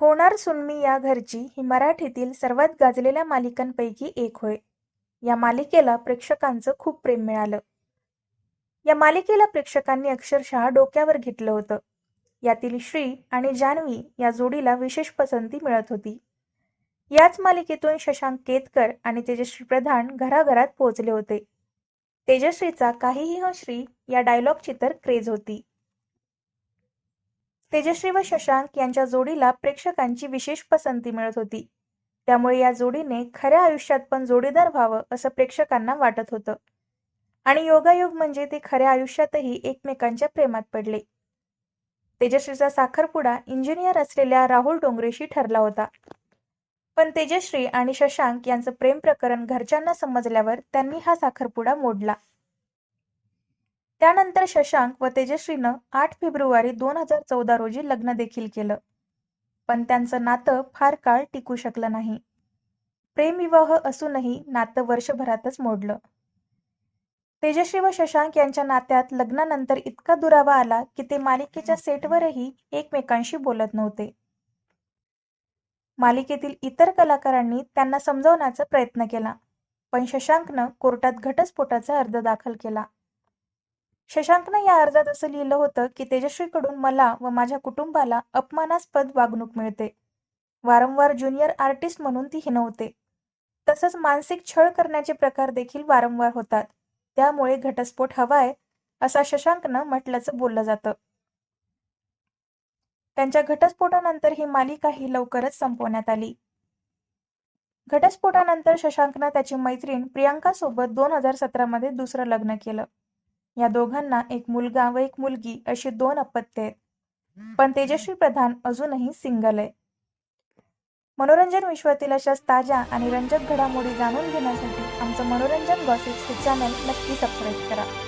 होणार सुन्मी या घरची ही मराठीतील सर्वात गाजलेल्या मालिकांपैकी एक होय. या मालिकेला प्रेक्षकांचं खूप प्रेम मिळालं. या मालिकेला प्रेक्षकांनी अक्षरशः डोक्यावर घेतलं होतं. यातील श्री आणि जान्हवी या जोडीला विशेष पसंती मिळत होती. याच मालिकेतून शशांक केतकर आणि तेजश्री प्रधान घराघरात पोहोचले होते. तेजश्रीचा काहीही हो श्री या डायलॉगची तर क्रेज होती. तेजश्री व शशांक यांच्या जोडीला प्रेक्षकांची विशेष पसंती मिळत होती. त्यामुळे या जोडीने खऱ्या आयुष्यात पण जोडीदार व्हावं असं प्रेक्षकांना वाटत होतं. आणि योगायोग म्हणजे ते खऱ्या आयुष्यातही एकमेकांच्या प्रेमात पडले. तेजश्रीचा साखरपुडा इंजिनियर असलेल्या राहुल डोंगरेशी ठरला होता. पण तेजश्री आणि शशांक यांचं प्रेम प्रकरण घरच्यांना समजल्यावर त्यांनी हा साखरपुडा मोडला. त्यानंतर शशांक व तेजश्रीनं आठ फेब्रुवारी दोन हजार चौदा रोजी लग्न देखील केलं. पण त्यांचं नातं फार काळ टिकू शकलं नाही. प्रेमविवाह असूनही नातं वर्षभरातच मोडलं. तेजश्री व शशांक यांच्या नात्यात लग्नानंतर इतका दुरावा आला की ते मालिकेच्या सेटवरही एकमेकांशी बोलत नव्हते. मालिकेतील इतर कलाकारांनी त्यांना समजवण्याचा प्रयत्न केला पण शशांकनं कोर्टात घटस्फोटाचा अर्ज दाखल केला. शशांकनं या अर्जात असं लिहिलं होतं की तेजश्रीकडून मला व माझ्या कुटुंबाला अपमानास्पद वागणूक मिळते. वारंवार ज्युनियर आर्टिस्ट म्हणून ती हिनवते तसंच मानसिक छळ करण्याचे प्रकार देखील वारंवार होतात. त्यामुळे घटस्फोट हवाय असा शशांकनं म्हटल्याचं बोललं जातं. त्यांच्या घटस्फोटानंतर ही मालिका ही लवकरच संपवण्यात आली. घटस्फोटानंतर शशांकनं त्याची मैत्रीण प्रियांका सोबत दोन हजार सतरामध्ये दुसरं लग्न केलं. या दोघांना एक मुलगा व एक मुलगी अशी दोन अपत्य आहेत. पण तेजस्वी प्रधान अजूनही सिंगल आहे. मनोरंजन विश्वातील अशाच ताज्या आणि रंजक घडामोडी जाणून घेण्यासाठी आमचं मनोरंजन गॉसिप्स हे चॅनल नक्की सबस्क्राईब करा.